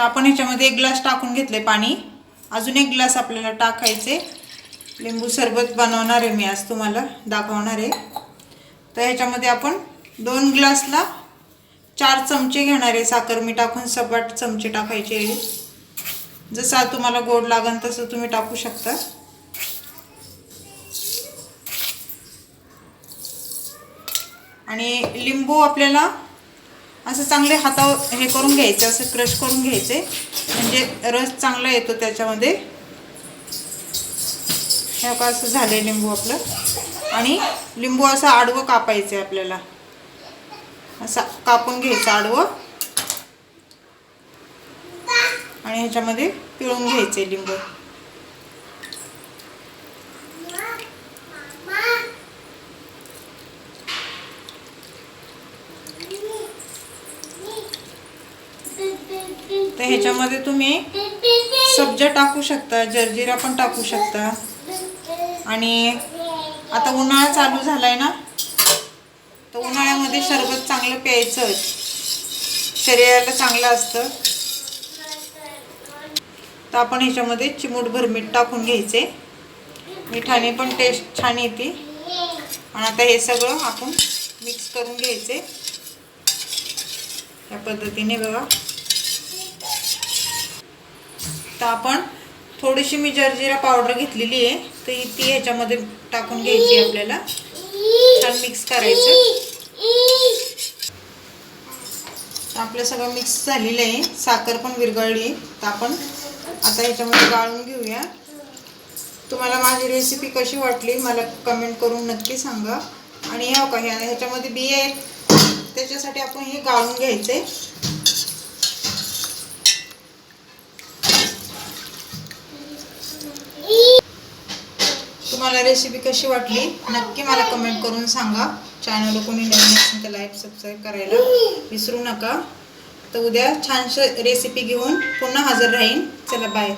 तर आपण ह्याच्यामध्ये एक ग्लास टाकून घेतले पाणी. अजून एक ग्लास आपल्याला टाकायचे. लिंबू सरबत बनवणार आहे मी आज तुम्हाला दाखवणार आहे. तर ह्याच्यामध्ये आपण दोन ग्लासला चार चमचे घेणार आहे. साखर मी टाकून सपाट चमचे टाकायचे जसं तुम्हाला गोड लागन तसं तुम्ही टाकू शकता. आणि लिंबू आपल्याला असं चांगले हातावर हे करून घ्यायचे असं क्रश करून घ्यायचे. म्हणजे रस चांगला येतो त्याच्यामध्ये. हे का असं झालं लिंबू आपलं. आणि लिंबू असं आडवं कापायचं आहे आपल्याला. असं कापून घ्यायचं आडवं. आणि ह्याच्यामध्ये पिळून घ्यायचे लिंबू. तर ह्याच्यामध्ये तुम्ही सब्जा टाकू शकता जर्जिरा पण टाकू शकता. आणि आता उन्हाळा चालू झालाय ना तर उन्हाळ्यामध्ये सरबत चांगलं प्यायचं. शरीराला चांगलं असतं. तर आपण ह्याच्यामध्ये चिमूटभर मीठ टाकून घ्यायचे. मिठाने पण टेस्ट छान येते. आणि आता हे सगळं आपण मिक्स करून घ्यायचे. या पद्धतीने बघा. तर आपण थोडीशी मी जर्जिरा पावडर घेतलेली आहे तर ही- ती ह्याच्यामध्ये टाकून घ्यायची आपल्याला. छान मिक्स करायचं. आपलं सगळं मिक्स झालेलं आहे. साखर पण विरघळली. आहे तर आपण आता ह्याच्यामध्ये गाळून घेऊया. तुम्हाला माझी रेसिपी कशी वाटली मला कमेंट करून नक्की सांगा. आणि ह्या का ह्या ह्याच्यामध्ये बिया आहेत. त्याच्यासाठी आपण हे गाळून घ्यायचे. तुम्हाला रेसिपी कशी वाटली नक्की मला कमेंट करून सांगा. चॅनल कोणी नवीन असेल तर लाईक सबस्क्राईब करायला विसरू नका. तर उद्या छानशी रेसिपी घेऊन पुन्हा हजर राहीन. चला बाय